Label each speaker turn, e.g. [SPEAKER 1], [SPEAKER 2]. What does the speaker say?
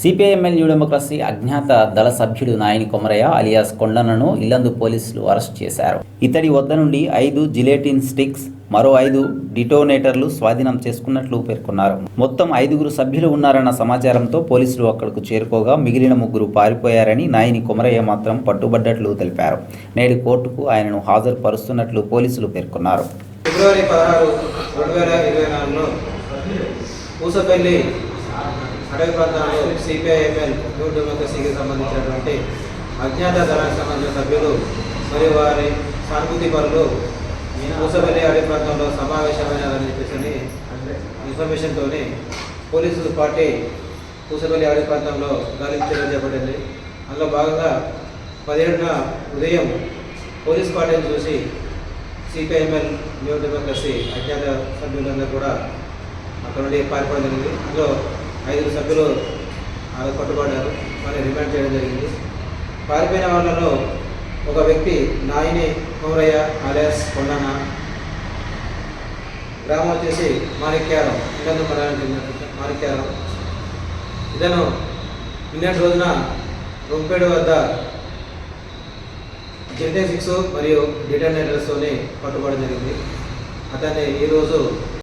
[SPEAKER 1] CPIML new democracy అజ్ఞాత దళ సభ్యుడు నాయని కొమరయ్య అలియాస్ కొండనను ఇల్లందు పోలీసులు అరెస్ట్ చేశారు. ఇతడి వద్ద నుండి ఐదు జిలేటిన్ స్టిక్స్ మరో ఐదు డిటోనేటర్లు స్వాధీనం చేసుకున్నట్లు పేర్కొన్నారు. మొత్తం ఐదుగురు సభ్యులు ఉన్నారన్న సమాచారంతో పోలీసులు అక్కడకు చేరుకోగా మిగిలిన ముగ్గురు పారిపోయారని నాయని కొమరయ్య మాత్రం పట్టుబడ్డట్లు తెలిపారు. నేడు కోర్టుకు ఆయనను హాజరుపరుస్తున్నట్లు పోలీసులు పేర్కొన్నారు.
[SPEAKER 2] ఫిబ్రవరి పదహారు రెండు వేల ఇరవై నాలుగులో పూసపల్లి అడవి ప్రాంతాల్లో సిపిఐఎంఎల్ న్యూ డెమోక్రసీకి సంబంధించినటువంటి అజ్ఞాత దళానికి సంబంధించిన సభ్యులు మరియు వారి సానుభూతి పనులు పూసపల్లి అడవి ప్రాంతంలో సమావేశమైనారని చెప్పేసి ఇన్ఫర్మేషన్తో పోలీసులు పార్టీ పూసపల్లి అడవి ప్రాంతంలో గాలించడం చేపట్టింది. అందులో భాగంగా పదిహేడున ఉదయం పోలీస్ పార్టీని చూసి సిపిఐఎంఎల్ న్యూ డెమోక్రసీ అజ్ఞాత సభ్యులందరూ కూడా అక్కడ నుండి పారిపోవడం జరిగింది. అందులో ఐదుగురు సభ్యులు ఆ పట్టుబడ్డారు మరి రిమాండ్ చేయడం జరిగింది. పారిపోయిన వాళ్ళలో ఒక వ్యక్తి నాయిని కౌరయ్య అలియాస్ కొండన గ్రామం వచ్చేసి మాణిక్యారం ఇల్లందు మండలానికి మాణిక్యారం ఇతను నిన్నటి రోజున రొంపేడు వద్ద జెంటే సిక్స్ మరియు డిటర్నేటర్స్తోనే పట్టుబడి జరిగింది. అతన్ని ఈరోజు